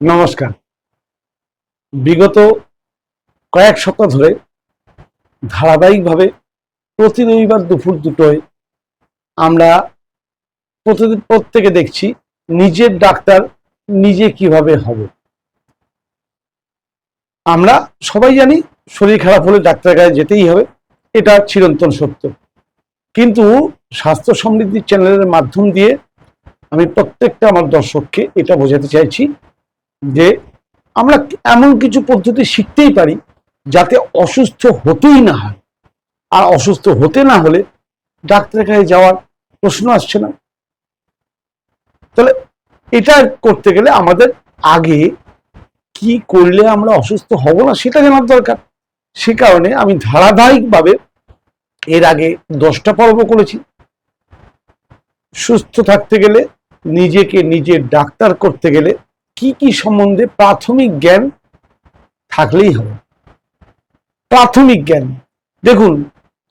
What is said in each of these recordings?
নমস্কার। বিগত কয়েক সপ্তাহ ধরে ধারাবাহিকভাবে প্রতি রবিবার দুপুর দুটোয় আমরা প্রতিদিন প্রত্যেকে দেখছি নিজের ডাক্তার নিজে কীভাবে হবে। আমরা সবাই জানি শরীর খারাপ হলে ডাক্তারের কাছে যেতেই হবে, এটা চিরন্তন সত্য। কিন্তু স্বাস্থ্য সমৃদ্ধি চ্যানেলের মাধ্যম দিয়ে আমি প্রত্যেকটা আমার দর্শককে এটা বোঝাতে চাইছি যে আমরা এমন কিছু পদ্ধতি শিখতেই পারি যাতে অসুস্থ হতেই না হয়। আর অসুস্থ হতে না হলে ডাক্তারের কাছে যাওয়ার প্রশ্ন আসছে না। তাহলে এটা করতে গেলে আমাদের আগে কি করলে আমরা অসুস্থ হব না সেটা জানার দরকার। সে কারণে আমি ধারাবাহিকভাবে এর আগে দশটা পর্ব করেছি। সুস্থ থাকতে গেলে নিজেকে নিজের ডাক্তার করতে গেলে কি কি সম্বন্ধে প্রাথমিক জ্ঞান থাকলেই হবে। প্রাথমিক জ্ঞান। দেখুন,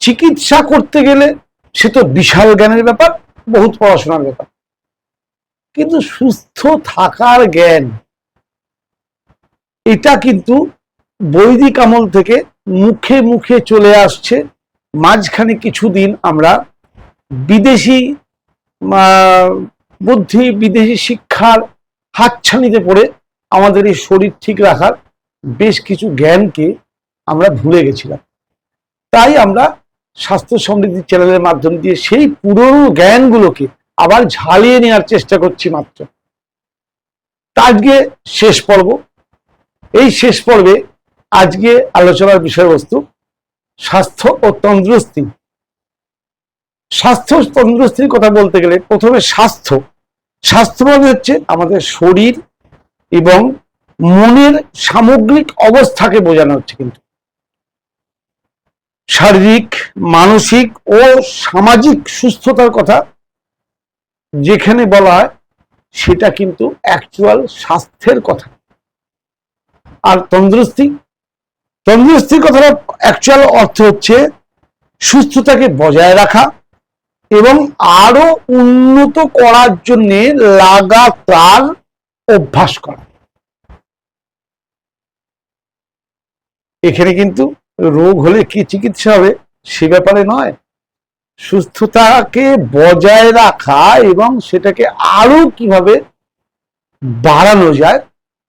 চিকিৎসা করতে গেলে সে তো বিশাল জ্ঞানের ব্যাপার, বহুত পড়াশোনার ব্যাপার। কিন্তু সুস্থ থাকার জ্ঞান, এটা কিন্তু বৈদিক আমল থেকে মুখে মুখে চলে আসছে। মাঝখানে কিছুদিন আমরা বিদেশি বুদ্ধি, বিদেশি শিক্ষার হাতছানিতে পড়ে আমাদের এই শরীর ঠিক রাখার বেশ কিছু জ্ঞানকে আমরা ভুলে গেছিলাম। তাই আমরা স্বাস্থ্য সমৃদ্ধি চ্যানেলের মাধ্যম দিয়ে সেই পুরনো জ্ঞানগুলোকে আবার ঝালিয়ে নেওয়ার চেষ্টা করছি মাত্র। আজকে শেষ পর্ব। এই শেষ পর্বে আজকে আলোচনার বিষয়বস্তু স্বাস্থ্য ও তন্দুরস্তি স্বাস্থ্য তন্দুরস্তির কথা বলতে গেলে প্রথমে স্বাস্থ্য। স্বাস্থ্য হচ্ছে আমাদের শরীর এবং মনের সামগ্রিক অবস্থাকে বোঝানো হচ্ছে কিন্তু। শারীরিক, মানসিক ও সামাজিক সুস্থতার কথা যেখানে বলা হয়, সেটা কিন্তু অ্যাকচুয়াল স্বাস্থ্যের কথা। আর তন্দুরস্তি তন্দুরস্তির কথাটা অ্যাকচুয়াল অর্থ হচ্ছে সুস্থতাকে বজায় রাখা এবং আরও উন্নত করার জন্য লাগাতার অভ্যাস করা। এখানে কিন্তু রোগ হলে কি চিকিৎসা হবে সে ব্যাপারে নয়। সুস্থতাকে বজায় রাখা এবং সেটাকে আরও কীভাবে বাড়ানো যায়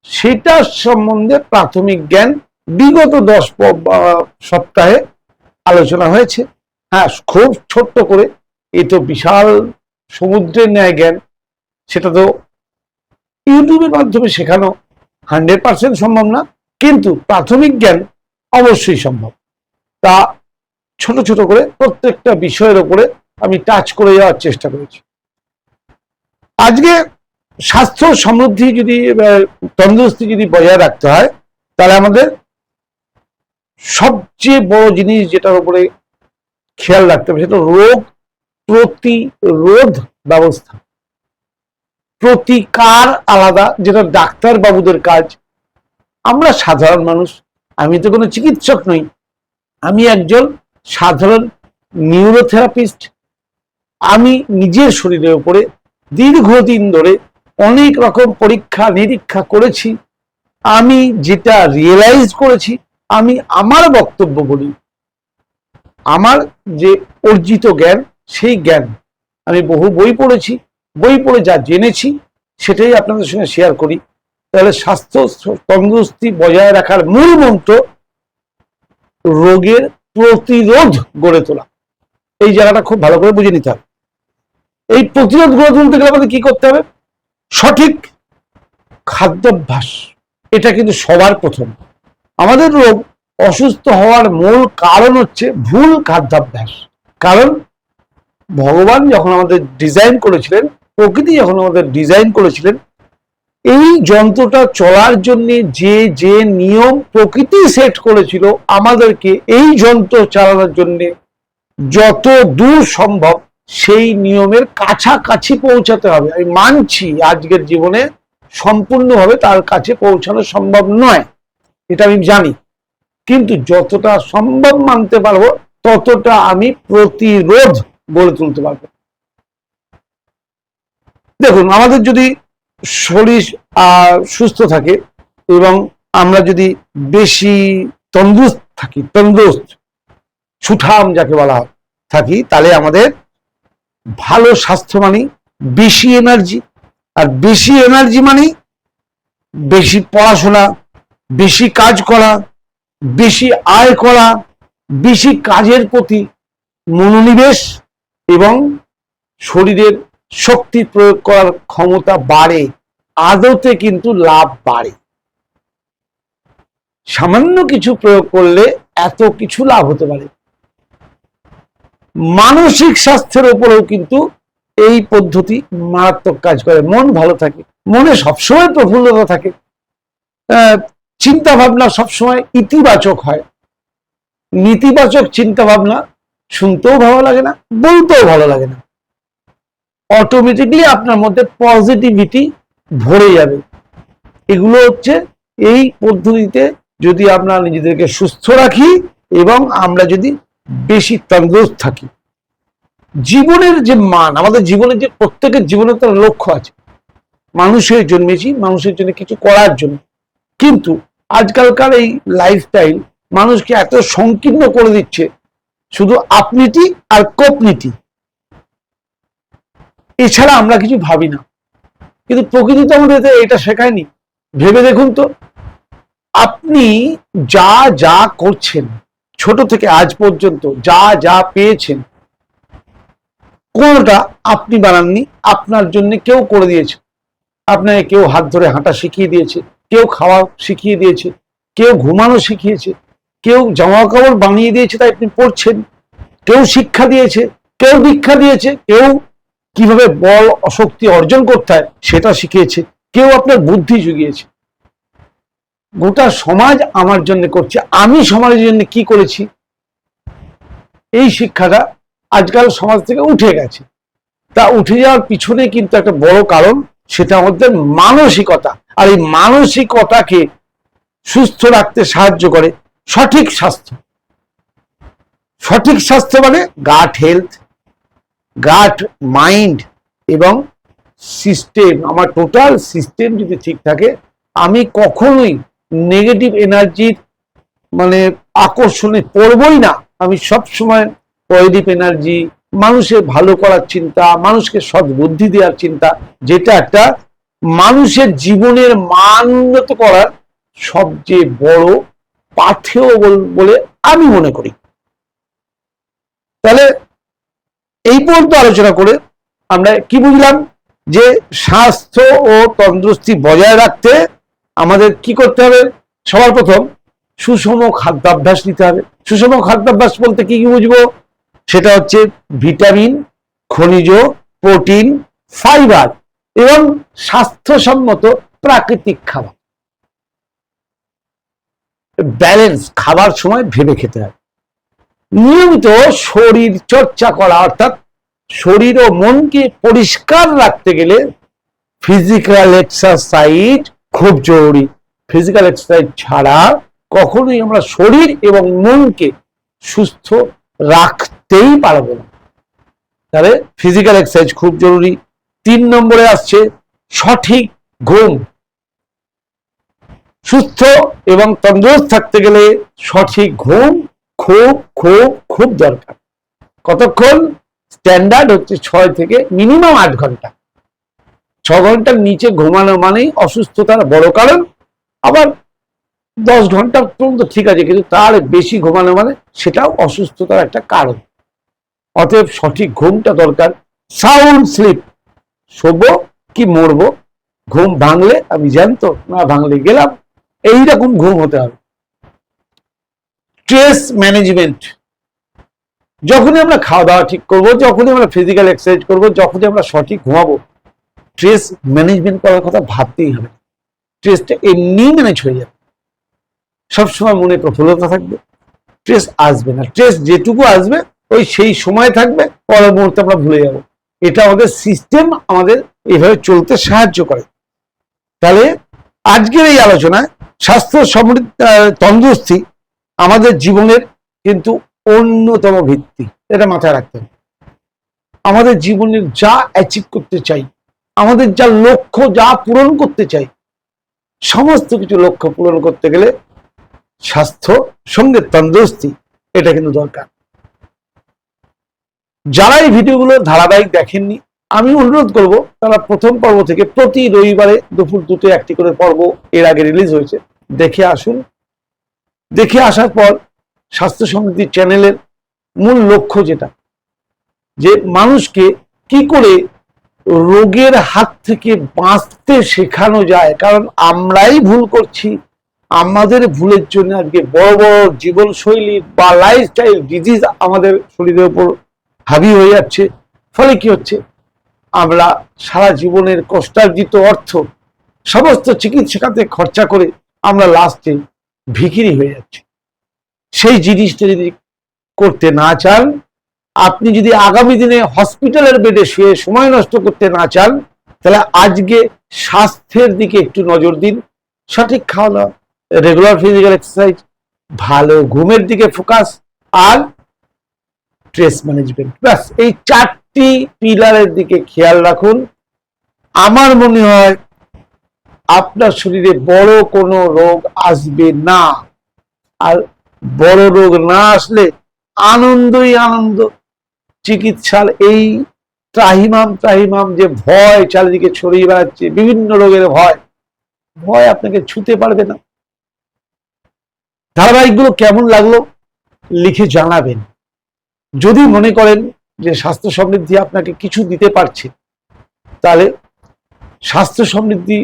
সেটা সম্বন্ধে প্রাথমিক জ্ঞান বিগত দশ সপ্তাহে আলোচনা হয়েছে। হ্যাঁ খুব ছোট্ট করে এ তো বিশাল সমুদ্রের ন্যায় জ্ঞান, সেটা তো ইউটিউবের মাধ্যমে শেখানো। হান্ড্রেড পার্সেন্ট সম্ভব না, কিন্তু প্রাথমিক জ্ঞান অবশ্যই সম্ভব। তা ছোট ছোট করে প্রত্যেকটা বিষয়ের উপরে আমি টাচ করে যাওয়ার চেষ্টা করেছি। আজকে স্বাস্থ্য সমৃদ্ধি যদি তন্দুরস্তি যদি বজায় রাখতে হয়, তাহলে আমাদের সবচেয়ে বড় জিনিস যেটার উপরে খেয়াল রাখতে হবে, সেটা রোগ প্রতিরোধ ব্যবস্থা। প্রতিকার আলাদা, যেটা ডাক্তার বাবুদের কাজ। আমরা সাধারণ মানুষ, আমি তো কোনো চিকিৎসক নই। আমি একজন সাধারণ নিউরোথেরাপিস্ট আমি নিজের শরীরের উপরে দীর্ঘদিন ধরে অনেক রকম পরীক্ষা, নিরীক্ষা করেছি। আমি যেটা রিয়েলাইজ করেছি, আমি আমার বক্তব্য বলি। আমার যে অর্জিত জ্ঞান সেই জ্ঞান। আমি বহু বই পড়েছি, বই পড়ে যা জেনেছি, সেটাই আপনাদের সঙ্গে শেয়ার করি। তাহলে স্বাস্থ্য তন্দুরস্তি বজায় রাখার মূল মন্ত্র, রোগের প্রতিরোধ গড়ে তোলা। এই জায়গাটা খুব ভালো করে বুঝে নিতে হবে। এই প্রতিরোধ গড়ে তুলতে গেলে আমাদের কি করতে হবে? সঠিক খাদ্যাভ্যাস। এটা কিন্তু সবার প্রথম। আমাদের রোগ অসুস্থ হওয়ার মূল কারণ হচ্ছে ভুল খাদ্যাভ্যাস। কারণ ভগবান যখন আমাদের ডিজাইন করেছিলেন, প্রকৃতি যখন আমাদের ডিজাইন করেছিলেন, এই যন্ত্রটা চলার জন্য যে যে নিয়ম প্রকৃতি সেট করেছিল, আমাদেরকে এই যন্ত্র চালানোর জন্য যত দূর সম্ভব সেই নিয়মের কাছাকাছি পৌঁছাতে হবে। আমি মানছি আজকের জীবনে সম্পূর্ণভাবে তার কাছে পৌঁছানো সম্ভব নয়, এটা আমি জানি। কিন্তু যতটা সম্ভব মানতে পারব, ততটা আমি প্রতিরোধ গড়ে তুলতে পারবে। দেখুন, আমাদের যদি শরীর সুস্থ থাকে এবং আমরা যদি বেশি তন্দুরস্ত থাকি, তন্দুরস্ত, সুঠাম যাকে বলা থাকি, তাহলে আমাদের ভালো স্বাস্থ্য মানে বেশি এনার্জি আর বেশি এনার্জি মানে বেশি পড়াশোনা, বেশি কাজ করা, বেশি আয় করা, বেশি কাজের প্রতি মনোনিবেশ এবং শরীরের শক্তি প্রয়োগ করার ক্ষমতা বাড়ে, আদতে কিন্তু লাভ বাড়ে। সামান্য কিছু প্রয়োগ করলে এত কিছু লাভ হতে পারে। মানসিক স্বাস্থ্যের উপরেও কিন্তু এই পদ্ধতি মারাত্মক কাজ করে। মন ভালো থাকে, মনে সবসময় প্রফুল্লতা থাকে। চিন্তা ভাবনা সবসময় ইতিবাচক হয়। নেতিবাচক চিন্তা ভাবনা শুনতেও ভালো লাগে না, বলতেও ভালো লাগে না। অটোমেটিকলি আপনার মধ্যে পজিটিভিটি ভরে যাবে। এগুলো হচ্ছে এই পদ্ধতিতে যদি আমরা নিজেদেরকে সুস্থ রাখি এবং আমরা যদি বেশি তন্দুরস্ত থাকি। জীবনের যে মান, আমাদের জীবনের যে প্রত্যেকের জীবনের তার লক্ষ্য আছে। মানুষের জন্মেছি, মানুষের জন্য কিছু করার জন্য। কিন্তু আজকালকার এই লাইফস্টাইল মানুষকে এত সংকীর্ণ করে দিচ্ছে শুধু আপনিটি আর কোপনীতি এছাড়া আমরা কিছু ভাবি না। কিন্তু প্রকৃতি তো আমাদের এটা শেখায়নি। ভেবে দেখুন তো, আপনি যা যা করছেন, ছোট থেকে আজ পর্যন্ত যা যা পেয়েছেন, কোনটা আপনি বানাননি, আপনার জন্য কেউ করে দিয়েছে। আপনাকে কেউ হাত ধরে হাঁটা শিখিয়ে দিয়েছে, কেউ খাওয়া শিখিয়ে দিয়েছে, কেউ ঘুমানো শিখিয়েছে কেউ জামা কাপড় বানিয়ে দিয়েছে তাই আপনি পড়ছেন, কেউ শিক্ষা দিয়েছে, কেউ দীক্ষা দিয়েছে, কেউ কীভাবে বল অশক্তি অর্জন করতে হয় সেটা শিখিয়েছে, কেউ আপনার বুদ্ধি জুগিয়েছে। গোটা সমাজ আমার জন্য করছে, আমি সমাজের জন্য কি করেছি? এই শিক্ষাটা আজকাল সমাজ থেকে উঠে গেছে। তা উঠে যাওয়ার পিছনে কিন্তু একটা বড় কারণ, সেটা আমাদের মানসিকতা। আর এই মানসিকতাকে সুস্থ রাখতে সাহায্য করে। সঠিক স্বাস্থ্য। সঠিক স্বাস্থ্য মানে গাট হেলথ গাট মাইন্ড এবং সিস্টেম আমার টোটাল সিস্টেম যদি ঠিক থাকে, আমি কখনোই নেগেটিভ এনার্জির মানে আকর্ষণে পড়বই না। আমি সব সময় পজিটিভ এনার্জি মানুষের ভালো করার চিন্তা, মানুষকে সৎ বুদ্ধি দেওয়ার চিন্তা, যেটা একটা মানুষের জীবনের মান উন্নত করার সবচেয়ে বড় বল- বলে আমি মনে করি। তাহলে এই পর্যন্ত আলোচনা করে আমরা কি বুঝলাম? যে স্বাস্থ্য ও তন্দুরস্তি বজায় রাখতে আমাদের কি করতে হবে? সবার প্রথম সুষম খাদ্যাভ্যাস নিতে হবে। সুষম খাদ্যাভ্যাস বলতে কি কি বুঝব? সেটা হচ্ছে ভিটামিন, খনিজ, প্রোটিন, ফাইবার এবং স্বাস্থ্যসম্মত প্রাকৃতিক খাবার। ব্যালেন্স খাবার সময় ভেবে খেতে হবে নিয়মিত শরীর চর্চা করা, অর্থাৎ শরীর ও মনকে পরিষ্কার রাখতে গেলে ফিজিক্যাল এক্সারসাইজ খুব জরুরি। ফিজিক্যাল এক্সারসাইজ ছাড়া কখনোই আমরা শরীর এবং মনকে সুস্থ রাখতেই পারব না। তাহলে ফিজিক্যাল এক্সারসাইজ খুব জরুরি। তিন নম্বরে আসছে সঠিক ঘুম। সুস্থ এবং তন্দুরস্ত থাকতে গেলে সঠিক ঘুম খুব খুব খুব দরকার। কতক্ষণ? স্ট্যান্ডার্ড হচ্ছে ছয় থেকে মিনিমাম আট ঘণ্টা। ছ ঘণ্টার নিচে ঘুমানো মানেই অসুস্থতার বড় কারণ। আবার দশ ঘণ্টা পর্যন্ত ঠিক আছে, কিন্তু তার বেশি ঘুমানো মানে সেটাও অসুস্থতার একটা কারণ। অতএব সঠিক ঘুমটা দরকার। Sound sleep. শোবো কি মরবো? ঘুম ভাঙলে আমি জানতো না ভাঙলে গেলাম। এইরকম ঘুম হতে হবে। স্ট্রেস ম্যানেজমেন্ট যখনই আমরা খাওয়া দাওয়া ঠিক করব, যখনই আমরা ফিজিক্যাল এক্সারসাইজ করব, যখনই আমরা সঠিক ঘুমাবো স্ট্রেস ম্যানেজমেন্ট করার কথা ভাবতেই হবে স্ট্রেসটা এমনি ম্যানেজ হয়ে যাবে। সবসময় মনে প্রফুল্লতা থাকবে। স্ট্রেস আসবে না। স্ট্রেস যেটুকু আসবে, ওই সেই সময় থাকবে, পরের মুহূর্তে আমরা ভুলে যাব। এটা আমাদের সিস্টেম আমাদের এইভাবে চলতে সাহায্য করে। তাহলে আজকের এই আলোচনায় স্বাস্থ্য সমৃদ্ধ তন্দুরস্তি আমাদের জীবনের কিন্তু অন্যতম ভিত্তি। এটা মাথায় রাখতে হবে। আমাদের জীবনের যা অ্যাচিভ করতে চাই, আমাদের যা লক্ষ্য যা পূরণ করতে চাই, সমস্ত কিছু লক্ষ্য পূরণ করতে গেলে স্বাস্থ্য সঙ্গে তন্দুরস্তি এটা কিন্তু দরকার। যারা এই ভিডিওগুলো ধারাবাহিক দেখেননি আমি অনুরোধ করব, তারা প্রথম পর্ব থেকে প্রতি রবিবারে দুপুর দুটো একটি করে পর্ব এর আগে রিলিজ হয়েছে। দেখে আসুন। দেখে আসার পর স্বাস্থ্য সমৃদ্ধি চ্যানেলের মূল লক্ষ্য যেটা, যে মানুষকে কি করে রোগের হাত থেকে বাঁচতে শেখানো যায়, কারণ আমরাই ভুল করছি। আমাদের ভুলের জন্য আজকে বড় বড় জীবনশৈলী বা লাইফস্টাইল ডিজিজ আমাদের শরীরের উপর হাবি হয়ে যাচ্ছে। ফলে কি হচ্ছে? আমরা সারা জীবনের কষ্টার্জিত অর্থ সমস্ত চিকিৎসাতে খরচা করে আমরা লাস্টে ভিখিরি হয়ে যাচ্ছি। সেই জিনিসটা যদি করতে না চান, আপনি যদি আগামী দিনে হসপিটালের বেডে শুয়ে সময় নষ্ট করতে না চান, তাহলে আজকে স্বাস্থ্যের দিকে একটু নজর দিন। সঠিক খাওয়া দাওয়া রেগুলার ফিজিক্যাল এক্সারসাইজ ভালো ঘুমের দিকে ফোকাস আর স্ট্রেস ম্যানেজমেন্ট ব্যাস, এই চারটি পিলারের দিকে খেয়াল রাখুন। আমার মনে হয় আপনার শরীরে বড় কোনো রোগ আসবে না। আর বড় রোগ না আসলে আনন্দই আনন্দ। চিকিৎসার এই ত্রাহিমাম ত্রাহিমাম যে ভয় চারিদিকে ছড়িয়ে বেড়াচ্ছে, বিভিন্ন রোগের ভয় ভয় আপনাকে ছুতে পারবে না। ধারাবাহিকগুলো কেমন লাগল লিখে জানাবেন। যদি মনে করেন যে স্বাস্থ্য সমৃদ্ধি আপনাকে কিছু দিতে পারছে, তাহলে স্বাস্থ্য সমৃদ্ধি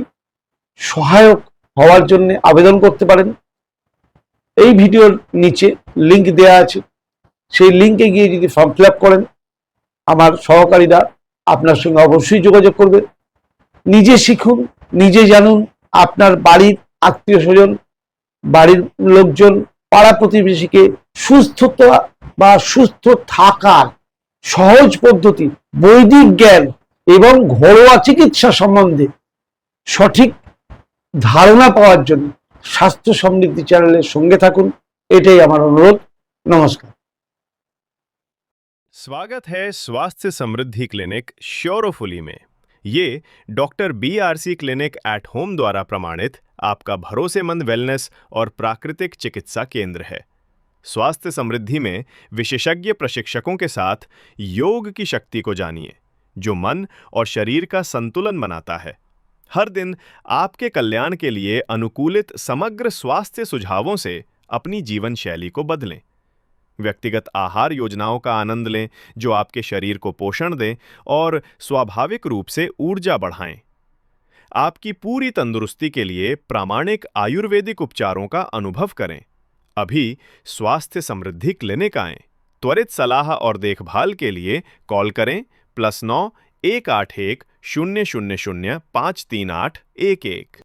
সহায়ক হওয়ার জন্য আবেদন করতে পারেন। এই ভিডিওর নিচে লিংক দেওয়া আছে। সেই লিংকে গিয়ে যদি ফর্ম ফিল করেন, আমার সহকারীরা আপনার সঙ্গে অবশ্যই যোগাযোগ করবে। নিজে শিখুন, নিজে জানুন আপনার বাড়ির আত্মীয় স্বজন, বাড়ির লোকজন, পাড়া প্রতিবেশীকে সুস্থতা বা সুস্থ থাকার সহজ পদ্ধতি বৈদিক জ্ঞান এবং ঘরোয়া চিকিৎসা সম্বন্ধে সঠিক ধারণা পাওয়ার জন্য স্বাস্থ্য সমৃদ্ধি চ্যানেলের সঙ্গে থাকুন এটাই আমার অনুরোধ নমস্কার स्वागत है स्वास्थ्य समृद्धि क्लिनिक श्योरोफुली में ये doctor B R C clinic at home द्वारा प्रमाणित आपका भरोसेमंद वेलनेस और प्राकृतिक चिकित्सा केंद्र है स्वास्थ्य समृद्धि में विशेषज्ञ प्रशिक्षकों के साथ योग की शक्ति को जानिए, जो मन और शरीर का संतुलन बनाता है। हर दिन आपके कल्याण के लिए अनुकूलित समग्र स्वास्थ्य सुझावों से अपनी जीवन शैली को बदलें। व्यक्तिगत आहार योजनाओं का आनंद लें, जो आपके शरीर को पोषण दें और स्वाभाविक रूप से ऊर्जा बढ़ाएँ। आपकी पूरी तंदुरुस्ती के लिए प्रामाणिक आयुर्वेदिक उपचारों का अनुभव करें। अभी स्वास्थ्य समृद्धि क्लिनिक आए। त्वरित सलाह और देखभाल के लिए कॉल करें प्लस नौ एक आठ एक शून्य शून्य शून्य पाँच तीन आठ एक एक।